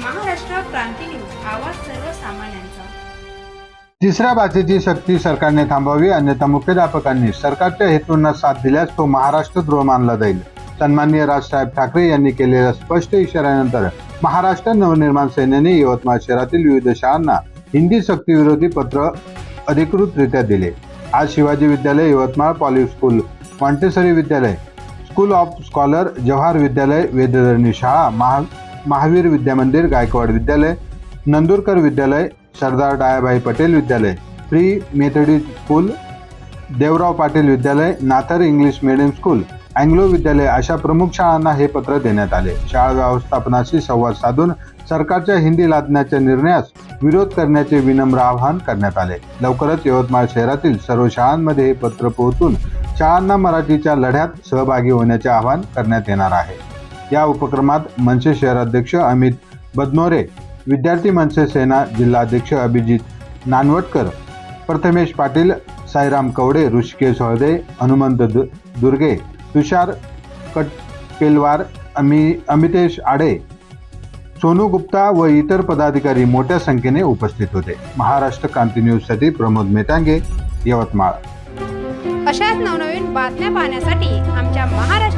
क्रांती news आवाज सर्वसामान्यांचा. तिसऱ्या भाषेची सक्ती सरकारने थांबवावी अन्यथा मुख्याध्यापकांनी सरकारच्या हेतूंना साथ दिल्यास तो महाराष्ट्र द्रोह मानला जाईल. सन्माननीय राजसाहेब ठाकरे यांनी केलेल्या स्पष्ट इशाऱ्यानंतर महाराष्ट्र नवनिर्माण सेनेने यवतमाळ शहरातील विविध शाळांना हिंदी सक्तीविरोधी पत्र अधिकृतरित्या दिले. आज Shivaji Vidyalaya Yavatmal poly school Montessori Vidyalaya school of scholar Jawahar Vidyalaya Vedadharani शाळा महा महावीर विद्यामंदिर गायकवाड विद्यालय नंदुरकर विद्यालय सरदार डायाभाई पटेल विद्यालय प्री मेथडी school Devrao Patil Vidyalaya नाथर English medium school Anglo Vidyalaya अशा प्रमुख शाळांना हे पत्र देण्यात आले. शाळा व्यवस्थापनाशी संवाद साधून सरकारच्या हिंदी लादण्याच्या निर्णयास विरोध करण्याचे विनम्र आवाहन करण्यात आले. लवकरच यवतमाळ शहरातील सर्व शाळांमध्ये हे पत्र पोहोचून शाळांना मराठीच्या लढ्यात सहभागी होण्याचे आवाहन करण्यात येणार आहे. या उपक्रमात मनसे शहराध्यक्ष अमित बदनोरे विद्यार्थी मनसे सेना जिल्हाध्यक्ष अभिजित नानवटकर प्रथमेश पाटील साईराम कवडे ऋषिकेश हळदे हनुमंत दु- दुर्गे तुषार कटकेलवार अमि अमितेश आडे सोनू गुप्ता व इतर पदाधिकारी मोठ्या संख्येने उपस्थित होते. महाराष्ट्र क्रांती न्यूजसाठी प्रमोद मेटांगे यवतमाळ. अशाच नवनवीन बातम्या पाहण्यासाठी आमच्या महाराष्ट्र